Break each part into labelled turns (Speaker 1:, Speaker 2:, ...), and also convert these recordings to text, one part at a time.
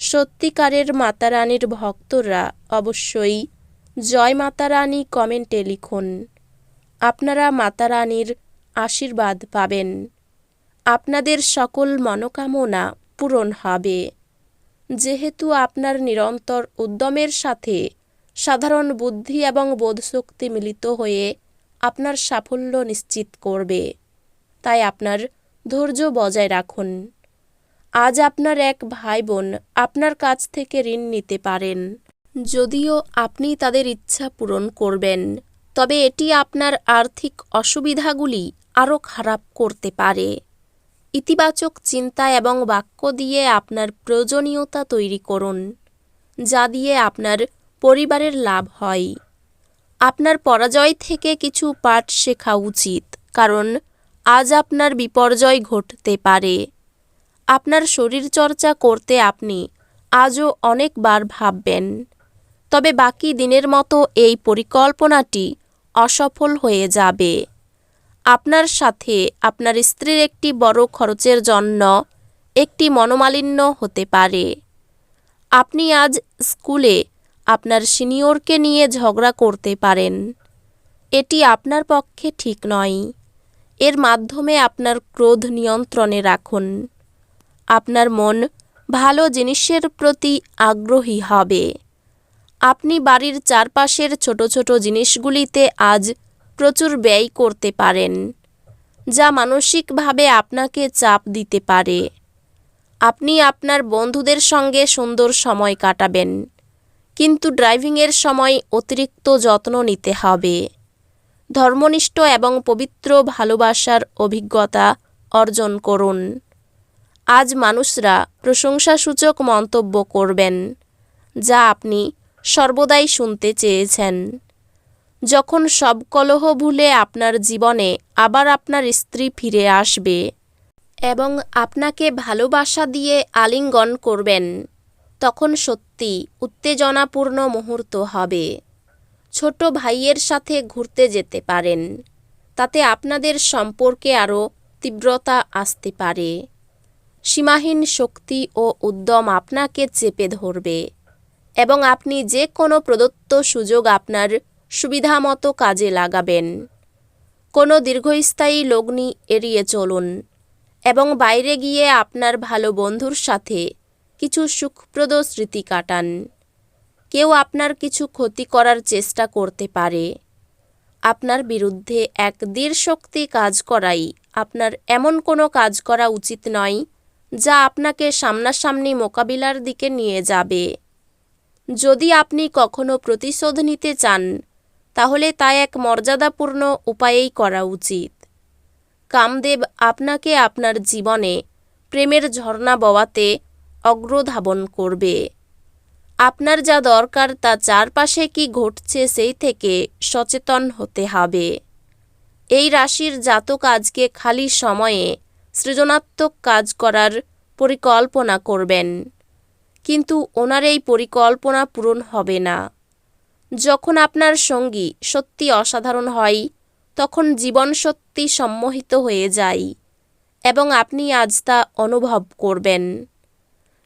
Speaker 1: সত্যিকারের মাতারানীর ভক্তরা অবশ্যই জয় মাতারানী কমেন্টে লিখুন। আপনারা মাতারানীর আশীর্বাদ পাবেন। আপনাদের সকল মনোকামনা পূরণ হবে। যেহেতু আপনার নিরন্তর উদ্যমের সাথে সাধারণ বুদ্ধি এবং বোধশক্তি মিলিত হয়ে আপনার সাফল্য নিশ্চিত করবে, তাই আপনার ধৈর্য বজায় রাখুন। আজ আপনার এক ভাই বোন আপনার কাছ থেকে ঋণ নিতে পারেন। যদিও আপনি তাদের ইচ্ছা পূরণ করবেন, তবে এটি আপনার আর্থিক অসুবিধাগুলি আরও খারাপ করতে পারে। ইতিবাচক চিন্তা এবং বাক্য দিয়ে আপনার প্রয়োজনীয়তা তৈরি করুন, যা দিয়ে আপনার পরিবারের লাভ হয়। আপনার পরাজয় থেকে কিছু পাঠ শেখা উচিত, কারণ আজ আপনার বিপর্যয় ঘটতে পারে। আপনার শরীরচর্চা করতে আপনি আজও অনেকবার ভাববেন। তবে বাকি দিনের মতো এই পরিকল্পনাটি অসফল হয়ে যাবে। আপনার সাথে আপনার স্ত্রীর একটি বড় খরচের জন্য একটি মনোমালিন্য হতে পারে। আপনি আজ স্কুলে আপনার সিনিয়রকে নিয়ে ঝগড়া করতে পারেন। এটি আপনার পক্ষে ঠিক নয়। এর মাধ্যমে আপনার ক্রোধ নিয়ন্ত্রণে রাখুন। আপনার মন ভালো জিনিসের প্রতি আগ্রহী হবে। আপনি বাড়ির চারপাশের ছোট ছোট জিনিসগুলিতে আজ প্রচুর ব্যয় করতে পারেন, যা মানসিকভাবে আপনাকে চাপ দিতে পারে। আপনি আপনার বন্ধুদের সঙ্গে সুন্দর সময় কাটাবেন, কিন্তু ড্রাইভিংয়ের সময় অতিরিক্ত যত্ন নিতে হবে। ধর্মনিষ্ঠ এবং পবিত্র ভালোবাসার অভিজ্ঞতা অর্জন করুন। আজ মানুষরা প্রশংসাসূচক মন্তব্য করবেন, যা আপনি সর্বদাই শুনতে চেয়েছেন। যখন সব কলহ ভুলে আপনার জীবনে আবার আপনার স্ত্রী ফিরে আসবে এবং আপনাকে ভালোবাসা দিয়ে আলিঙ্গন করবেন, তখন সত্যি উত্তেজনাপূর্ণ মুহূর্ত হবে। ছোট ভাইয়ের সাথে ঘুরতে যেতে পারেন, তাতে আপনাদের সম্পর্কে আরও তীব্রতা আসতে পারে। সীমাহীন শক্তি ও উদ্যম আপনাকে চেপে ধরবে এবং আপনি যে কোনো প্রদত্ত সুযোগ আপনার সুবিধামতো কাজে লাগাবেন। কোনো দীর্ঘস্থায়ী লগ্নি এড়িয়ে চলুন এবং বাইরে গিয়ে আপনার ভালো বন্ধুর সাথে কিছু সুখপ্রদ স্মৃতি কাটান। কেউ আপনার কিছু ক্ষতি করার চেষ্টা করতে পারে। আপনার বিরুদ্ধে এক দৃঢ় শক্তি কাজ করাই আপনার এমন কোনো কাজ করা উচিত নয় যা আপনাকে সামনাসামনি মোকাবিলার দিকে নিয়ে যাবে। যদি আপনি কখনো প্রতিশোধ নিতে চান, তাহলে তা এক মর্যাদাপূর্ণ উপায়েই করা উচিত। কামদেব আপনাকে আপনার জীবনে প্রেমের ঝর্ণা বওয়াতে অগ্রধাবন করবে। আপনার যা দরকার তা চারপাশে কি ঘটছে সেই থেকে সচেতন হতে হবে। এই রাশির জাতক আজকে খালি সময়ে সৃজনাত্মক কাজ করার পরিকল্পনা করবেন। কিন্তু ওনার এই পরিকল্পনা পূরণ হবে না। যখন আপনার সঙ্গী সত্যি অসাধারণ হয়, তখন জীবন সত্যি সম্মোহিত হয়ে যায় এবং আপনি আজ তা অনুভব করবেন।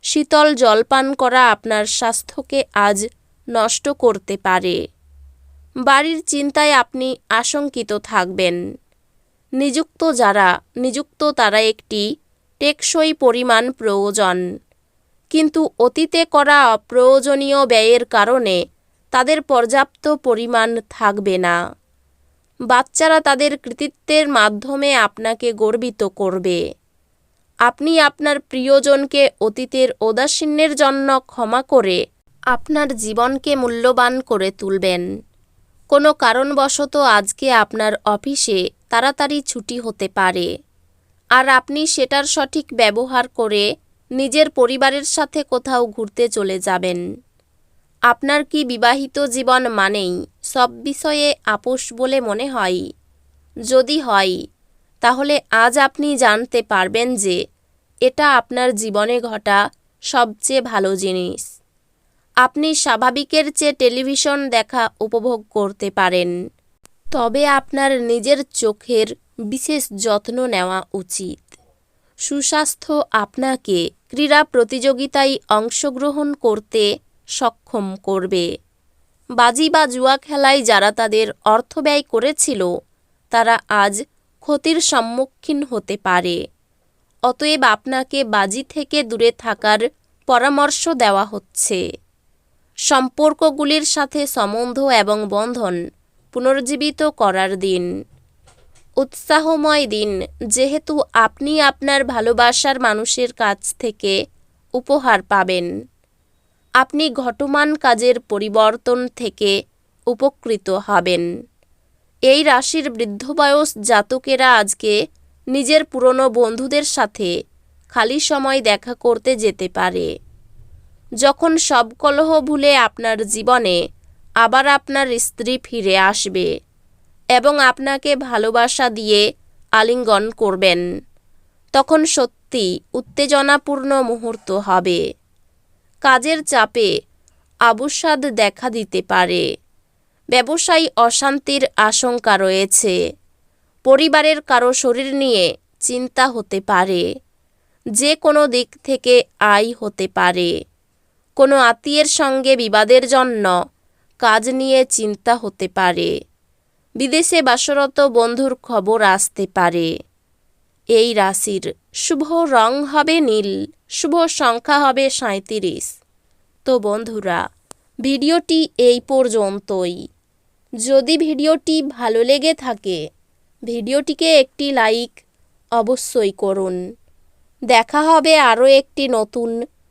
Speaker 1: শীতল জলপান করা আপনার স্বাস্থ্যকে আজ নষ্ট করতে পারে। বাড়ির চিন্তায় আপনি আশঙ্কিত থাকবেন। নিযুক্ত যারা, নিযুক্ত তারা একটি টেকসই পরিমাণ প্রয়োজন। কিন্তু অতীতে করা অপ্রয়োজনীয় ব্যয়ের কারণে তাদের পর্যাপ্ত পরিমাণ থাকবে না। বাচ্চারা তাদের কৃতিত্বের মাধ্যমে আপনাকে গর্বিত করবে। আপনি আপনার প্রিয়জনকে অতীতের ঔদাসীন্যের জন্য ক্ষমা করে আপনার জীবনকে মূল্যবান করে তুলবেন। কোনো কারণবশত আজকে আপনার অফিসে তাড়াতাড়ি ছুটি হতে পারে। আর আপনি সেটার সঠিক ব্যবহার করে নিজের পরিবারের সাথে কোথাও ঘুরতে চলে যাবেন। আপনার কি বিবাহিত জীবন মানেই সব বিষয়ে আপোষ বলে মনে হয়? যদি হয়, তাহলে আজ আপনি জানতে পারবেন যে এটা আপনার জীবনে ঘটা সবচেয়ে ভালো জিনিস। আপনি স্বাভাবিকের চেয়ে টেলিভিশন দেখা উপভোগ করতে পারেন। তবে আপনার নিজের চোখের বিশেষ যত্ন নেওয়া উচিত। সুস্বাস্থ্য আপনাকে ক্রীড়া প্রতিযোগিতায় অংশগ্রহণ করতে সক্ষম করবে। বাজি বা জুয়া খেলায় যারা তাদের অর্থ ব্যয় করেছিল, তারা আজ ক্ষতির সম্মুখীন হতে পারে। অতএব আপনাকে বাজি থেকে দূরে থাকার পরামর্শ দেওয়া হচ্ছে। সম্পর্কগুলির সাথে সম্বন্ধ এবং বন্ধন পুনর্জীবিত করার দিন। উৎসাহময় দিন, যেহেতু আপনি আপনার ভালোবাসার মানুষের কাছ থেকে উপহার পাবেন। আপনি ঘটমান কাজের পরিবর্তন থেকে উপকৃত হবেন। এই রাশির বৃদ্ধ বয়স জাতকেরা আজকে নিজের পুরনো বন্ধুদের সাথে খালি সময় দেখা করতে যেতে পারে। যখন সব কলহ ভুলে আপনার জীবনে আবার আপনার স্ত্রী ফিরে আসবে এবং আপনাকে ভালোবাসা দিয়ে আলিঙ্গন করবেন, তখন সত্যি উত্তেজনাপূর্ণ মুহূর্ত হবে। কাজের চাপে আবসাদ দেখা দিতে পারে। ব্যবসায়ী অশান্তির আশঙ্কা রয়েছে। পরিবারের কারও শরীর নিয়ে চিন্তা হতে পারে। যে কোনো দিক থেকে আয় হতে পারে। কোনো আত্মীয়ের সঙ্গে বিবাদের জন্য কাজ নিয়ে চিন্তা হতে পারে। বিদেশে বাসরত বন্ধুর খবর আসতে পারে। এই রাশির শুভ রং হবে নীল, শুভ সংখ্যা হবে সাঁত্রিশ তো বন্ধুরা, ভিডিওটি এই পর্যন্তই। যদি ভিডিওটি ভালো লেগে থাকে, ভিডিওটিকে একটি লাইক অবশ্যই করুন। দেখা হবে আরও একটি নতুন